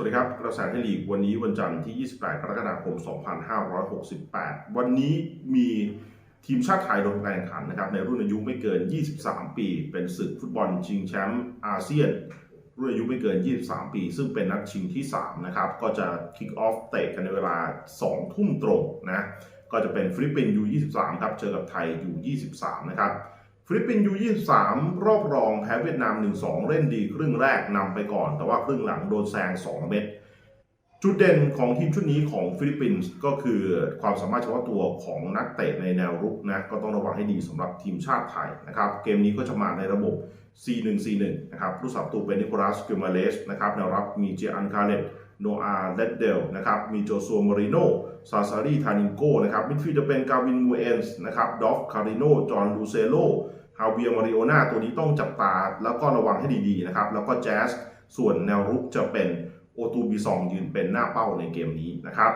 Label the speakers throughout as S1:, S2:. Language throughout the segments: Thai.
S1: วัสดีครับ กระแสไทยลีกวันนี้วันจันทร์ที่ 28 กรกฎาคม 2568 วันนี้มีทีมชาติไทยลงแข่งขันนะครับในรุ่นอายุไม่เกิน 23 ปี เป็นศึกฟุตบอลชิงแชมป์อาเซียน รุ่นอายุไม่เกิน 23 ปี ซึ่งเป็นนัดชิงที่ 3 นะครับ ก็จะคิกออฟเตะกันในเวลา 2 ทุ่มตรงนะ ก็จะเป็นฟิลิปปินส์ยู23 ครับ เจอกับไทยยู23 นะครับ ฟิลิปปินส์ยู23 รอบรองแพ้เวียดนาม 1-2 เล่นดีครึ่งแรกนำไปก่อน แต่ว่าครึ่งหลังโดนแซง 2 เม็ดจุดเด่นของทีมชุดนี้ของฟิลิปปินส์ก็คือความสามารถเฉพาะตัวของนักเตะในแนวรุกนะก็ต้องระวังให้ดีสำหรับทีมชาติไทยนะครับ เกมนี้ก็จะมาในระบบ4-1-4-1นะครับผู้สับตูเป็นนิโคลัสกิมาเลสนะครับแนวรับมีเจอันคาเลตโนอาเลดเดลนะครับมีโจซัวมอริโนซาซารีทานิโกนะครับมิดฟิลด์จะเป็นกาวินมูเอนส์นะครับดอฟคาริโนจอห์นลูเซโล ฮาเวียมาริโอนาตัวนี้ต้องจับตา แล้วก็ระวังให้ดีๆนะครับ แล้วก็แจ๊สส่วนแนวรุกจะเป็นโอตูบีซองยืนเป็นหน้าเป้าในเกมนี้นะครับ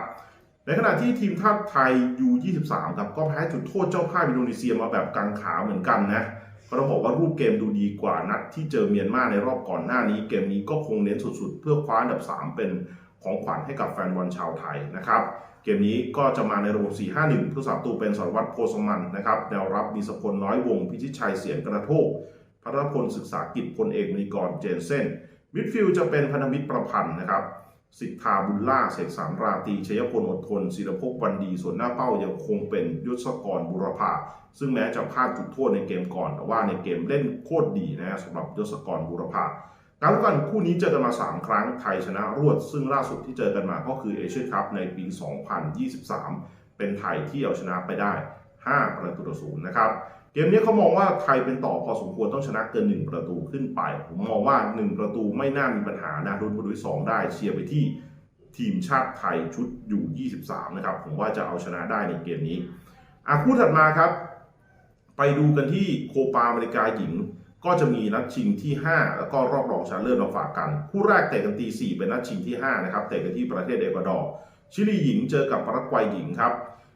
S1: ในขณะที่ทีมชาติไทย U23 ครับก็แพ้จุดโทษเจ้าภาพอินโดนีเซียมาแบบกังขาเหมือนกันนะก็ต้องบอกว่ารูปเกมดูดีกว่านัดที่เจอเมียนมาในรอบก่อนหน้านี้ เกมนี้ก็คงเน้นสุดๆ เพื่อคว้าอันดับ 3 เป็น ของขวัญให้กับแฟนบอลชาวไทยนะครับ เกมนี้ก็จะมาในระบบ 4-5-1ผู้สาประตูเป็นสารวัตรโพสมันนะครับแนวรับมีสพลน้อยวง พิชิตชัยเสียงกระโทกพัทรพลศึกษากิจพลเอกมณีกรเจนเซนมิดฟิลด์จะเป็นพันธมิตรประพันธ์นะครับ สิทธาบุญล่าเสกสรรราตีชยพลอดทนศิรภพวันดี ส่วนหน้าเป้ายังคงเป็นยศกรบุรพาซึ่งแม้จะพลาดจุดโทษในเกมก่อน แต่ว่าในเกมเล่นโคตรดีนะสำหรับยศกรบุรพา การพบกันคู่นี้เจอกันมา 3 ครั้งไทยชนะรวด ซึ่งล่าสุดที่เจอกันมาก็คือเอเชียนคัพในปี 2023 เป็นไทยที่เอาชนะไปได้ 5 ประตูต่อศูนย์นะครับเกมนี้เขามองว่าไทยเป็นต่อพอสมควรต้องชนะเกิน 1 ประตูขึ้นไป ผมมองว่า 1 ประตูไม่น่ามีปัญหานะรุ่นประตูที่2ได้เชียร์ไปที่ทีมชาติไทยชุดอยู่ 23 นะครับ ผมว่าจะเอาชนะได้ในเกมนี้อะคู่ถัดมาครับ ไปดูกันที่โคปาอเมริกาหญิง ก็จะมีนัดชิงที่ 5 แล้วก็รอบรองชนะเลิศมาฝากกัน คู่แรกเตะกันตี4เป็นนัดชิงที่ 5 นะครับ เตะกันที่ประเทศเอกวาดอร์ ชิลีหญิงเจอกับปารากวัยหญิงครับ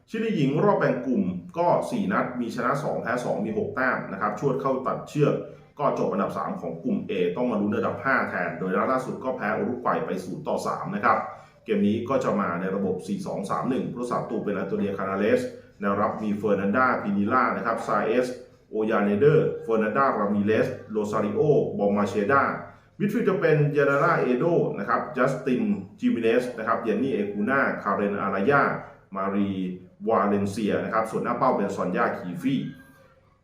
S1: ชิลีหญิงรอบแบ่งกลุ่มก็ 4 นัด มีชนะ 2 แพ้ 2 มี 6 แต้มนะครับ ชวดเข้าตัดเชือก ก็จบอันดับ 3 ของกลุ่ม A ต้องมาลุ้นอันดับ 5 แทน โดยล่าสุดก็แพ้อุรุกวัยไป0ต่อ3นะครับ เกมนี้ก็จะมาในระบบ 4-2-3-1ผู้สับตูเป็นอันโตเนียคาราเลสแนวรับมีเฟอร์นันดาพินิล่านะครับซาเอส โอยาเนเดอร์เฟอร์นันดารามิเลสโรซาริโอบอมมาเชดามิดฟิลด์จะเป็นเยนาราเอโดนะครับจัสตินจิมิเนสนะครับเยนนี่เอกูน่าคาเรนอารายามารีวาเลนเซียนะครับส่วนหน้าเป้าเป็นซอนยาคีฟี่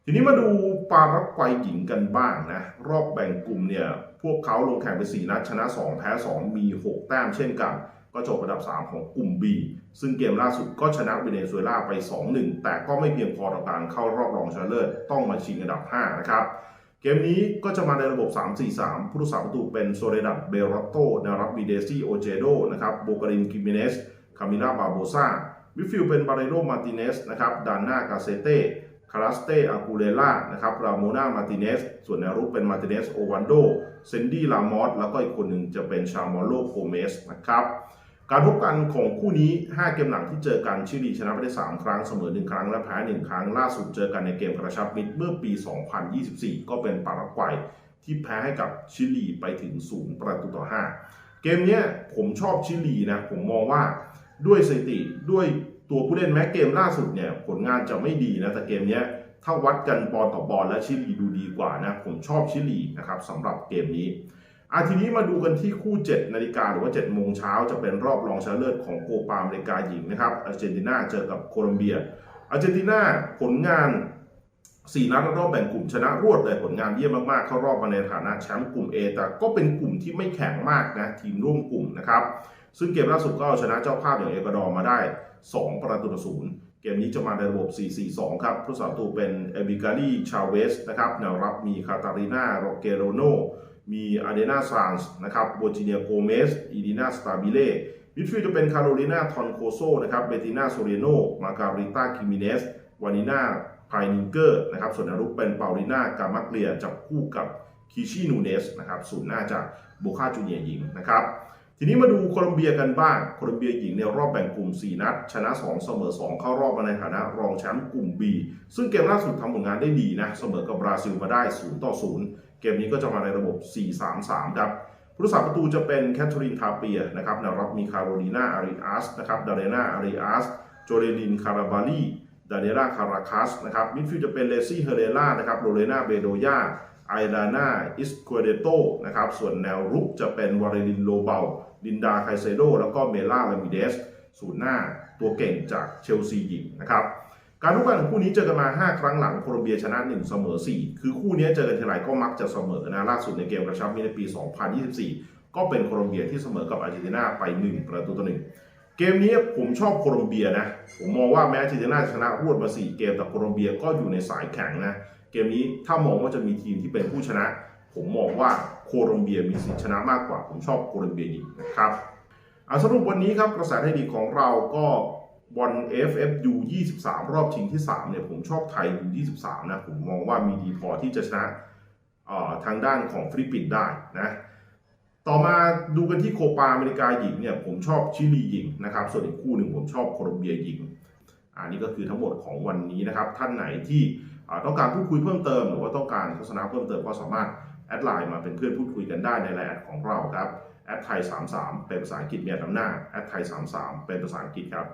S1: ทีนี้มาดูปารักไกวหญิงกันบ้างนะ รอบแบ่งกลุ่มเนี่ย พวกเขาลงแข่งไป 4 นัดชนะ 2 แพ้ 2 มี 6 แต้มเช่นกัน ก็จบอันดับ 3 ของกลุ่ม B ซึ่งเกมล่าสุดก็ชนะเวเนซุเอลาไป 2-1 แต่ก็ไม่เพียงพอต่อการเข้ารอบรองชนะเลิศต้องมาชิงอันดับ 5 นะครับ เกมนี้ก็จะมาในระบบ 3-4-3 ผู้รักษาประตูเป็นโซเรดัตเบรอตโตแนวรับมีเดซี่โอเจโดนะครับโบการินกิมิเนสคามิล่าบาโบซามิฟิลเป็นบาเรโรมาติเนสนะครับดานนากาเซเต้คาราสเตอากูเรล่านะครับราโมนามาติเนสส่วนแนวรุกเป็นมาติเนสโอวันโดเซนดี้ลามอสแล้วก็อีกคนหนึ่งจะเป็นชามอลโลโคเมสนะครับ การพบกันของคู่นี้ 5 เกมหลังที่เจอกันชิลีชนะไปได้ 3 ครั้งเสมอ 1 ครั้งและแพ้ 1 ครั้งล่าสุดเจอกันในเกมกระชับมิตรเมื่อปี 2024 ก็เป็นปารากวัยที่แพ้ให้กับชิลีไปถึง 0 ประตูต่อ 5 เกมเนี้ยผมชอบชิลีนะผมมองว่าด้วยสถิติด้วยตัวผู้เล่นแม้เกมล่าสุดเนี่ยผลงานจะไม่ดีนะแต่เกมเนี้ยถ้าวัดกันบอลต่อบอลและชิลีดูดีกว่านะผมชอบชิลีนะครับสำหรับเกมนี้ อาทีนี้มาดูกันที่คู่ 7 นาฬิกาหรือว่า7โมงเช้าจะเป็นรอบรองชนะเลิศของโคปาอเมริกาหญิงนะครับอาร์เจนตินาเจอกับโคลอมเบีย อาร์เจนตินาผลงาน 4 นัดรอบแบ่งกลุ่มชนะรวดเลยผลงานเยี่ยมมากๆ เข้ารอบมาในฐานะแชมป์กลุ่ม A แต่ก็เป็นกลุ่มที่ไม่แข็งมากนะทีมร่วมกลุ่มนะครับ ซึ่งเกมล่าสุดก็เอาชนะเจ้าภาพอย่างเอกวาดอร์มาได้ 2 ประตูต่อศูนย์เกมนี้จะมาในระบบ 4-4-2 ครับ ผู้สาประตูเป็นเอบิกาลีชาเวสนะครับแนวรับมีคาตารินาโรเกโรโน มีอาเดนาซานส์นะครับโบจิเนียโกเมสอีดีนาสตาบิเล่มิดฟิลด์จะเป็นคาโรลินาทอนโคโซนะครับเบตินาโซเรโนมาการิต้าคิมิเนสวานินาไพนิงเกอร์นะครับส่วนอารุกเป็นเปาลิน่ากามักเลียจับคู่กับคิชินูเนสนะครับศูนย์หน้าจากโบคาจูเนียหญิงนะครับทีนี้มาดูโคลอมเบียกันบ้าง โคลอมเบียหญิงในรอบแบ่งกลุ่ม 4 นัด ชนะ 2 เสมอ 2 เข้ารอบมาในฐานะรองแชมป์กลุ่ม B ซึ่งเกมล่าสุดทำผลงานได้ดีนะ เสมอกับบราซิลมาได้ 0 ต่อ 0 กมนี้ก็จะมาในระบบ 4-3-3 ครับผู้รักษาประตูจะเป็นแคทเธอรีนทาเปียนะครับแนวรับมีคาโรลีนาอาริอัสนะครับดาเรนาอาริอัสโจเรลินคาราบาลีดาเนราคาราคัสนะครับมิดฟิลด์จะเป็นเลซี่เฮเรล่านะครับโรเลนาเบโดยาไอดาน่าอิสควเดโตนะครับส่วนแนวรุกจะเป็นวาเรลินโลเบลลินดาไคเซโดแล้วก็เมล่าลามิเดส ศูนย์หน้าตัวเก่งจากเชลซีหญิงนะครับ การรู้กันของคู่นี้เจอกันมา 5 ครั้งหลังโคลอมเบียชนะ 1 เสมอ 4 คือคู่นี้เจอกันทีไรก็มักจะเสมอนะล่าสุดในเกมกระชับมิตรในปี 2024 ก็เป็นโคลอมเบียที่เสมอกับอาร์เจนตินาไป 1 ประตูต่อหนึ่งเกมนี้ผมชอบโคลอมเบียนะ ผมมองว่าแม้อาร์เจนตินาชนะรวดมา 4 เกมแต่โคลอมเบียก็อยู่ในสายแข็งนะ เกมนี้ถ้ามองว่าจะมีทีมที่เป็นผู้ชนะ ผมมองว่าโคลอมเบียมีสิทธิชนะมากกว่า ผมชอบโคลอมเบียยิงนะครับเอาสรุปวันนี้ครับกระแสไทยลีของเราก็ บอล FFU 23 รอบชิงที่ 3 เนี่ย ผมชอบไทยอยู่ 23 นะ ผมมองว่ามีดีพอที่จะชนะทางด้านของฟิลิปปินส์ได้นะ ต่อมาดูกันที่โคปาอเมริกาหญิงเนี่ย ผมชอบชิลีหญิงนะครับ ส่วนอีกคู่หนึ่งผมชอบโคลอมเบียหญิง อันนี้ก็คือทั้งหมดของวันนี้นะครับ ท่านไหนที่ต้องการพูดคุยเพิ่มเติม หรือว่าต้องการโฆษณาเพิ่มเติมก็สามารถแอดไลน์มาเป็นเพื่อนพูดคุยกันได้ในไลน์แอดของเราครับแอดไทย33เป็นภาษาอังกฤษมีอันนำหน้าแอดไทย33เป็นภาษาอังกฤษครับ